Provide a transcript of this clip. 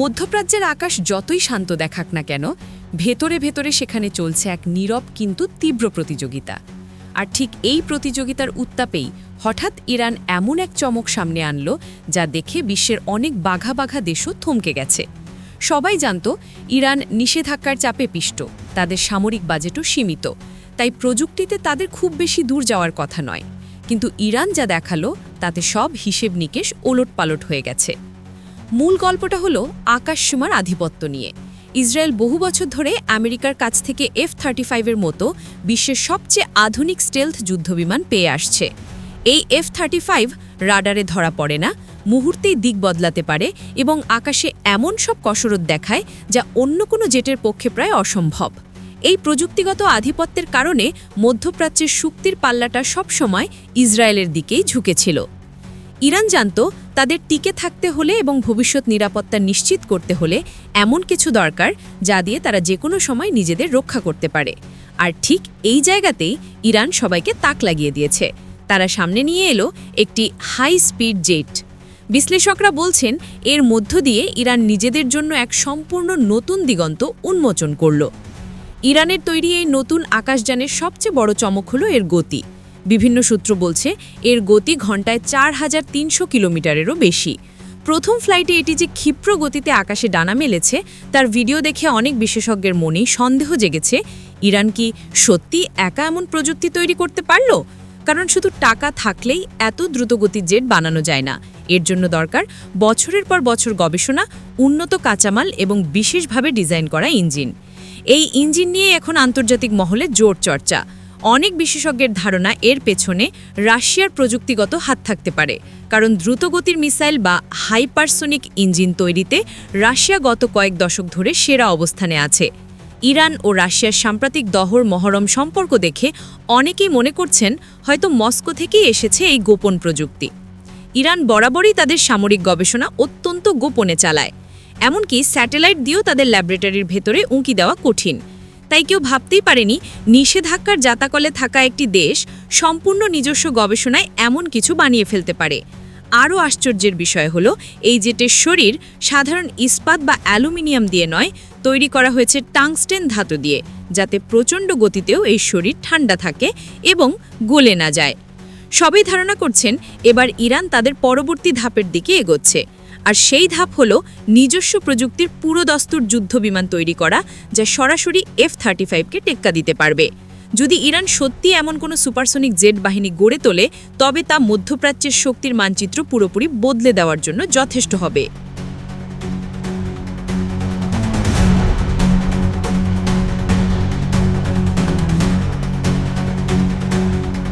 মধ্যপ্রাচ্যের আকাশ যতই শান্ত দেখাক না কেন, ভেতরে ভেতরে সেখানে চলছে এক নীরব কিন্তু তীব্র প্রতিযোগিতা। আর ঠিক এই প্রতিযোগিতার উত্তাপেই হঠাৎ ইরান এমন এক চমক সামনে আনলো যা দেখে বিশ্বের অনেক বাঘা বাঘা দেশও থমকে গেছে। সবাই জানত, ইরান নিষেধাজ্ঞার চাপে পিষ্ট, তাদের সামরিক বাজেটও সীমিত, তাই প্রযুক্তিতে তাদের খুব বেশি দূর যাওয়ার কথা নয়। কিন্তু ইরান যা দেখাল, তাতে সব হিসেব নিকেশ ওলটপালট হয়ে গেছে। মূল গল্পটা হলো আকাশসীমার আধিপত্য নিয়ে। ইসরায়েল বহু বছর ধরে আমেরিকার কাছ থেকে এফ থার্টি ফাইভের মতো বিশ্বের সবচেয়ে আধুনিক স্টেলথ যুদ্ধবিমান পেয়ে আসছে। এই এফ থার্টি ফাইভ রাডারে ধরা পড়ে না, মুহূর্তেই দিক বদলাতে পারে এবং আকাশে এমন সব কসরত দেখায় যা অন্য কোনো জেটের পক্ষে প্রায় অসম্ভব। এই প্রযুক্তিগত আধিপত্যের কারণে মধ্যপ্রাচ্যের শক্তির পাল্লাটা সবসময় ইসরায়েলের দিকেই ঝুঁকেছিল। ইরান জানত তাদের টিকে থাকতে হলে এবং ভবিষ্যৎ নিরাপত্তা নিশ্চিত করতে হলে এমন কিছু দরকার যা দিয়ে তারা যে কোনো সময় নিজেদের রক্ষা করতে পারে। আর ঠিক এই জায়গাতেই ইরান সবাইকে তাক লাগিয়ে দিয়েছে। তারা সামনে নিয়ে এলো একটি হাই স্পিড জেট। বিশ্লেষকরা বলছেন, এর মধ্য দিয়ে ইরান নিজেদের জন্য এক সম্পূর্ণ নতুন দিগন্ত উন্মোচন করল। ইরানের তৈরি এই নতুন আকাশযানের সবচেয়ে বড় চমক হলো এর গতি। বিভিন্ন সূত্র বলছে, এর গতি ঘন্টায় চার হাজার তিনশো কিলোমিটারেরও বেশি। প্রথম ফ্লাইটে এটি যে ক্ষিপ্র গতিতে আকাশে ডানা মেলেছে, তার ভিডিও দেখে অনেক বিশেষজ্ঞের মনেই সন্দেহ জেগেছে, ইরান কি সত্যি একা এমন প্রযুক্তি তৈরি করতে পারল? কারণ শুধু টাকা থাকলেই এত দ্রুতগতির জেট বানানো যায় না। এর জন্য দরকার বছরের পর বছর গবেষণা, উন্নত কাঁচামাল এবং বিশেষভাবে ডিজাইন করা ইঞ্জিন। এই ইঞ্জিন নিয়ে এখন আন্তর্জাতিক মহলে জোর চর্চা। অনেক বিশেষজ্ঞের ধারণা এর পেছনে রাশিয়ার প্রযুক্তিগত হাত থাকতে পারে। কারণ দ্রুতগতির মিসাইল বা হাইপারসোনিক ইঞ্জিন তৈরিতে রাশিয়া গত কয়েক দশক ধরে সেরা অবস্থানে আছে। ইরান ও রাশিয়ার সাম্প্রতিক দহর মহরম সম্পর্ক দেখে অনেকেই মনে করছেন হয়তো মস্কো থেকেই এসেছে এই গোপন প্রযুক্তি। ইরান বরাবরই তাদের সামরিক গবেষণা অত্যন্ত গোপনে চালায়। এমনকি স্যাটেলাইট দিয়েও তাদের ল্যাবরেটরির ভেতরে উঁকি দেওয়া কঠিন। তাই কেউ ভাবতেই পারেনি নিষেধাজ্ঞার জাতাকলে থাকা একটি দেশ সম্পূর্ণ নিজস্ব গবেষণায় এমন কিছু বানিয়ে ফেলতে পারে। আরও আশ্চর্যের বিষয় হলো, এই জেটের শরীর সাধারণ ইস্পাত বা অ্যালুমিনিয়াম দিয়ে নয়, তৈরি করা হয়েছে টাংস্টেন ধাতু দিয়ে, যাতে প্রচণ্ড গতিতেও এই শরীর ঠান্ডা থাকে এবং গলে না যায়। সবাই ধারণা করছেন, এবার ইরান তাদের পরবর্তী ধাপের দিকে এগোচ্ছে। আর সেই ধাপ হল নিজস্ব প্রযুক্তির পুরো দস্তুর যুদ্ধবিমান তৈরি করা, যা সরাসরি এফ থার্টি ফাইভকে টেক্কা দিতে পারবে। যদি ইরান সত্যি এমন কোনো সুপারসনিক জেট বাহিনী গড়ে তোলে, তবে তা মধ্যপ্রাচ্যের শক্তির মানচিত্র পুরোপুরি বদলে দেওয়ার জন্য যথেষ্ট হবে।